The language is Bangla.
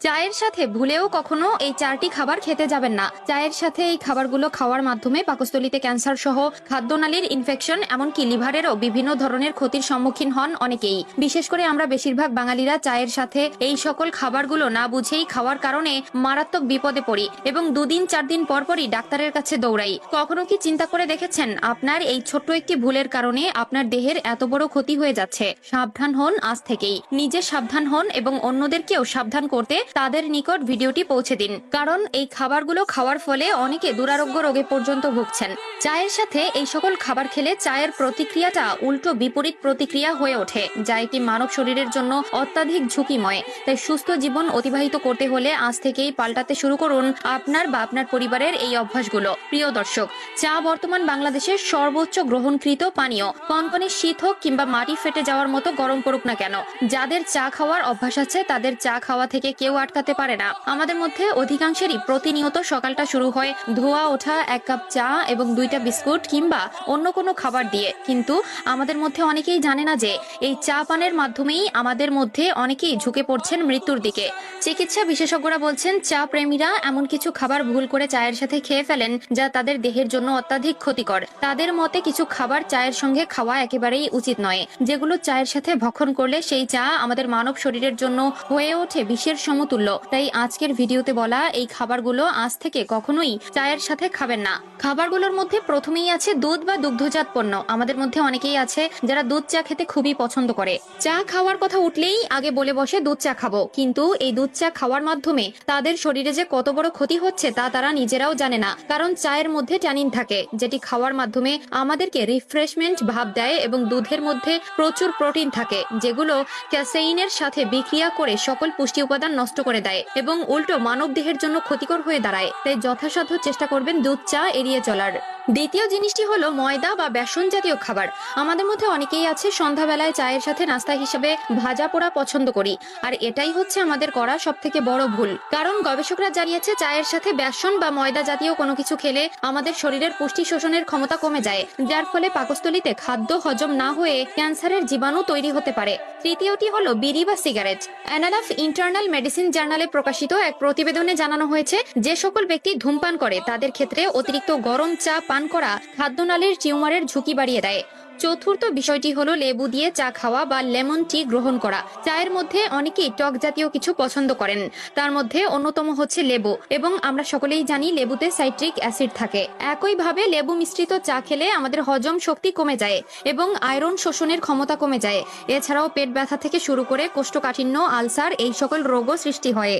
চায়ের সাথে ভুলেও কখনো এই চারটি খাবার খেতে যাবেন না। চায়ের সাথে এই খাবারগুলো খাওয়ার মাধ্যমে পাকস্থলিতে ক্যান্সার সহ খাদ্যনালীর ইনফেকশন এমনকি লিভারেরও বিভিন্ন ধরনের ক্ষতির সম্মুখীন হন অনেকেই। বিশেষ করে আমরা বেশিরভাগ বাঙালিরা চায়ের সাথে এই সকল খাবারগুলো না বুঝেই খাওয়ার কারণে মারাত্মক বিপদে পড়ি এবং দুদিন, চার দিন পরপরই ডাক্তারের কাছে দৌড়াই। কখনো কি চিন্তা করে দেখেছেন আপনার এই ছোট্ট একটি ভুলের কারণে আপনার দেহের এত বড় ক্ষতি হয়ে যাচ্ছে? সাবধান হন আজ থেকেই। নিজে সাবধান হন এবং অন্যদেরকেও সাবধান করতে তাদের নিকট ভিডিওটি পৌঁছে দিন। কারণ এই খাবারগুলো খাওয়ার ফলে অনেকে দুরারোগ্য রোগে পর্যন্ত ভুগছেন। চায়ের সাথে এই সকল খাবার খেলে চায়ের প্রতিক্রিয়াটা উল্টো বিপরীত প্রতিক্রিয়া হয়ে ওঠে, যা একটি মানব শরীরের জন্য অত্যাধিক ঝুঁকিময়। তাই সুস্থ জীবন অতিবাহিত করতে হলে আজ থেকেই পাল্টাতে শুরু করুন আপনার বা আপনার পরিবারের এই অভ্যাসগুলো। প্রিয় দর্শক, চা বর্তমান বাংলাদেশের সর্বোচ্চ গ্রহণকৃত পানীয়। কনকনে শীত হোক কিংবা মাটি ফেটে যাওয়ার মতো গরম পড়ুক না কেন, যাদের চা খাওয়ার অভ্যাস আছে তাদের চা খাওয়া থেকে কেউ আটকাতে পারে না। আমাদের মধ্যে অধিকাংশেরই প্রতিনিয়ত সকালটা শুরু হয় ধোয়া, ওঠা, এক কাপ চা এবং দুইটা বিস্কুট কিংবা অন্য কোনো খাবার দিয়ে। কিন্তু আমাদের মধ্যে অনেকেই জানে না যে এই চা পানের মাধ্যমেই আমাদের মধ্যে অনেকেই ঝুঁকে পড়ছেন মৃত্যুর দিকে। চিকিৎসা বিশেষজ্ঞরা বলছেন, চা প্রেমীরা এমন কিছু খাবার ভুল করে চায়ের সাথে খেয়ে ফেলেন যা তাদের দেহের জন্য অত্যাধিক ক্ষতিকর। তাদের মতে কিছু খাবার চায়ের সঙ্গে খাওয়া একেবারেই উচিত নয়, যেগুলো চায়ের সাথে ভক্ষণ করলে সেই চা আমাদের মানব শরীরের জন্য হয়ে ওঠে, বিষের সমতুল্য তাই আজকের ভিডিওতে বলা এই খাবারগুলো আজ থেকে কখনোই চায়ের সাথে খাবেন না। খাবারগুলোর মধ্যে প্রথমেই আছে দুধ বা দুগ্ধজাত পণ্য। আমাদের মধ্যে অনেকেই আছে যারা দুধ চা খেতে খুবই পছন্দ করে। চা খাওয়ার কথা উঠলেই আগে বলে বসে দুধ চা খাব। কিন্তু এই দুধ চা খাওয়ার মাধ্যমে তাদের শরীরে যে কত বড় ক্ষতি হচ্ছে তা তারা নিজেরাও জানে না। কারণ চায়ের মধ্যে ট্যানিন থাকে, যেটি খাওয়ার মাধ্যমে আমাদেরকে রিফ্রেশমেন্ট ভাব দেয় এবং দুধের মধ্যে প্রচুর প্রোটিন থাকে, যেগুলো ক্যাসেইনের সাথে বিক্রিয়া করে সকল পুষ্টি উপাদান নষ্ট করে দেয় এবং উল্টো মানব দেহের জন্য ক্ষতিকর হয়ে দাঁড়ায়। তাই যথাসাধ্য চেষ্টা করবেন দুধ চা এড়িয়ে চলার। দ্বিতীয় জিনিসটি হলো ময়দা বা বেসন জাতীয় খাবার। আমাদের মধ্যে অনেকেই আছে, সন্ধ্যাবেলায় চায়ের সাথে নাস্তা হিসেবে ভাজা পোড়া পছন্দ করি। আর এটাই হচ্ছে আমাদের করা সব থেকে বড় ভুল। কারণ গবেষকরা জানিয়েছে, চায়ের সাথে বেসন বা ময়দা জাতীয় কোনো কিছু খেলে আমাদের শরীরের পুষ্টি শোষণের ক্ষমতা কমে যায়, যার ফলে পাকস্থলীতে খাদ্য হজম না হয়ে ক্যান্সারের জীবাণু তৈরি হতে পারে। তৃতীয়টি হলো বিড়ি বা সিগারেট। অ্যানালাফ ইন্টারনাল মেডিসিন জার্নালে প্রকাশিত এক প্রতিবেদনে জানানো হয়েছে, যে সকল ব্যক্তি ধূমপান করে, তাদের ক্ষেত্রে অতিরিক্ত গরম চা পান করা খাদ্যনালীর টিউমারের ঝুঁকি বাড়িয়ে দেয়। চতুর্থ বিষয়টি হলো লেবু দিয়ে চা খাওয়া বা লেমন টি গ্রহণ করা। চায়ের মধ্যে অনেকেই টক জাতীয় কিছু পছন্দ করেন। তার মধ্যে অন্যতম হচ্ছে লেবু এবং আমরা সকলেই জানি লেবুতে সাইট্রিক অ্যাসিড থাকে। একইভাবে লেবু মিশ্রিত চা খেলে আমাদের হজম শক্তি কমে যায় এবং আয়রন শোষণের ক্ষমতা কমে যায়। এছাড়াও পেট ব্যথা থেকে শুরু করে কোষ্ঠকাঠিন্য, আলসার এই সকল রোগও সৃষ্টি হয়।